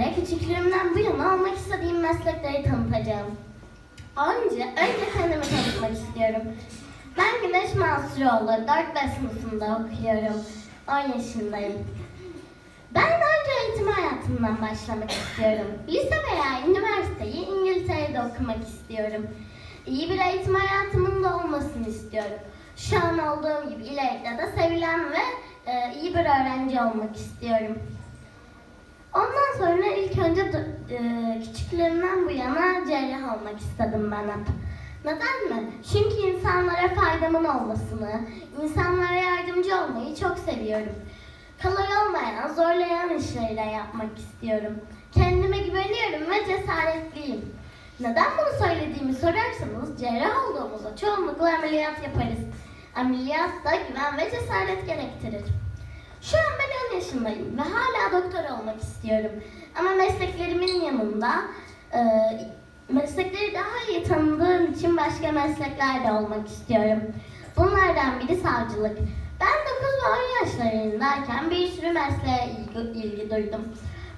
sizlere küçüklüğümden bu yana olmak istediğim meslekleri tanıtacağım. Önce, önce kendimi tanıtmak istiyorum. Ben Güneş Mansuroğlu, 4. sınıfında okuyorum. 10 yaşındayım. Ben önce eğitim hayatımdan başlamak istiyorum. Lise veya üniversiteyi İngiltere'de okumak istiyorum. İyi bir eğitim hayatımın da olmasını istiyorum. Şu an olduğum gibi ileride de sevilen ve e, iyi bir öğrenci olmak istiyorum. Ondan sonra ilk önce e, küçüklüğümden bu yana cerrah olmak istedim ben hep. Neden mi? Çünkü insanlara faydamın olmasını, insanlara yardımcı olmayı çok seviyorum. Kolay olmayan, zorlayan işleri de yapmak istiyorum. Kendime güveniyorum ve cesaretliyim. Neden bunu söylediğimi sorarsanız cerrah olduğumuzda çoğunlukla ameliyat yaparız. Ameliyat da güven ve cesaret gerektirir. Şu an ben 10 yaşındayım ve hala doktor olmak istiyorum. Ama mesleklerimin yanında e, meslekleri daha iyi tanıdığım için başka mesleklerde olmak istiyorum. Bunlardan biri savcılık. Ben 9 ve 10 yaşlarındayken bir sürü mesleğe ilgi, ilgi duydum.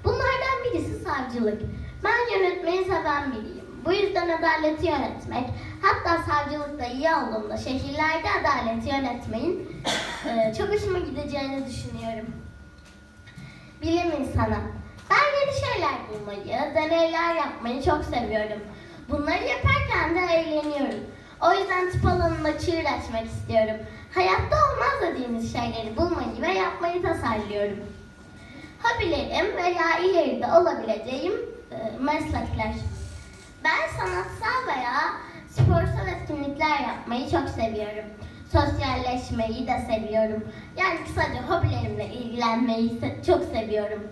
Bunlardan birisi savcılık. Ben yönetmeyi seven biriyim. Bu yüzden adaleti yönetmek, hatta savcılıkta iyi olduğumda şehirlerde adaleti yönetmeyin e, çok hoşuma gideceğini düşünüyorum. Bilim insanı. Ben yeni şeyler bulmayı, deneyler yapmayı çok seviyorum. Bunları yaparken de eğleniyorum. O yüzden tıp alanında çığır açmak istiyorum. Hayatta olmaz dediğimiz şeyleri bulmayı ve yapmayı tasarlıyorum. Hobilerim veya ileride olabileceğim e, meslekler. Ben sanatsal veya sporsal etkinlikler yapmayı çok seviyorum. Sosyalleşmeyi de seviyorum. Yani kısaca hobilerimle ilgilenmeyi çok seviyorum.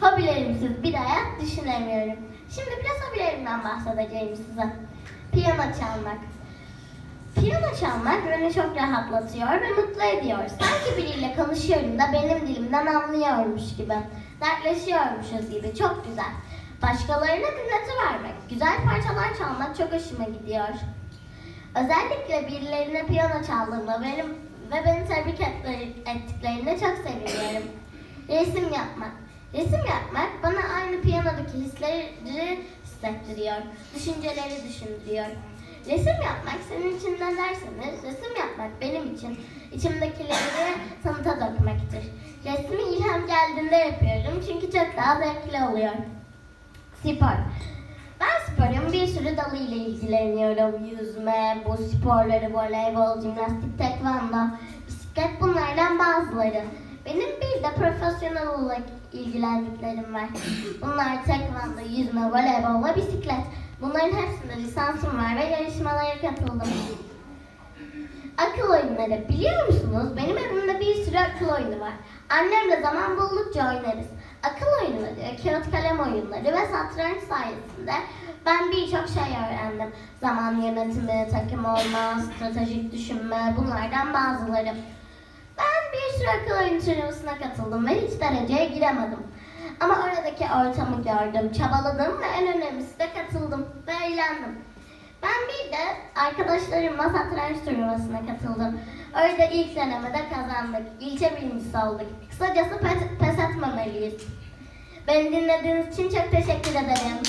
Hobilerimsiz bir hayat düşünemiyorum. Şimdi biraz hobilerimden bahsedeceğim size. Piyano çalmak. Piyano çalmak beni çok rahatlatıyor ve mutlu ediyor. Sanki biriyle konuşuyorum da benim dilimden anlıyormuş gibi. Dertleşiyormuşuz gibi. Çok güzel. Başkalarına dinleti vermek, güzel parçalar çalmak çok hoşuma gidiyor. Özellikle birilerine piyano çaldığımda benim ve beni tebrik ettikleri- ettiklerinde çok seviniyorum. Resim yapmak. Resim yapmak bana aynı piyanodaki hisleri hissettiriyor, düşünceleri düşündürüyor. Resim yapmak senin için ne derseniz, resim yapmak benim için içimdekileri sanata dökmektir. Resmi ilham geldiğinde yapıyorum çünkü çok daha zevkli oluyor. Spor. Sporun bir sürü dalı ile ilgileniyorum. Yüzme, bu sporları, voleybol, jimnastik, tekvando, bisiklet bunlardan bazıları. Benim bir de profesyonel olarak ilgilendiklerim var. Bunlar tekvando, yüzme, voleybol ve bisiklet. Bunların hepsinde lisansım var ve yarışmalara katıldım. Akıl oyunları. Biliyor musunuz? Benim evimde bir sürü akıl oyunu var. Annemle zaman buldukça oynarız. Akıl oyunları, kağıt kalem oyunları ve satranç sayesinde ben birçok şey öğrendim. Zaman yönetimi, takım olma, stratejik düşünme bunlardan bazıları. Ben bir sürü akıl oyunu turnuvasına katıldım ve hiç dereceye giremedim. Ama oradaki ortamı gördüm, çabaladım ve en önemlisi de katıldım ve eğlendim. Ben bir de arkadaşlarımla satranç turnuvasına katıldım. Orada ilk denemede kazandık. İlçe birincisi olduk. Kısacası pes, pes etmemeliyiz. Beni dinlediğiniz için çok teşekkür ederim.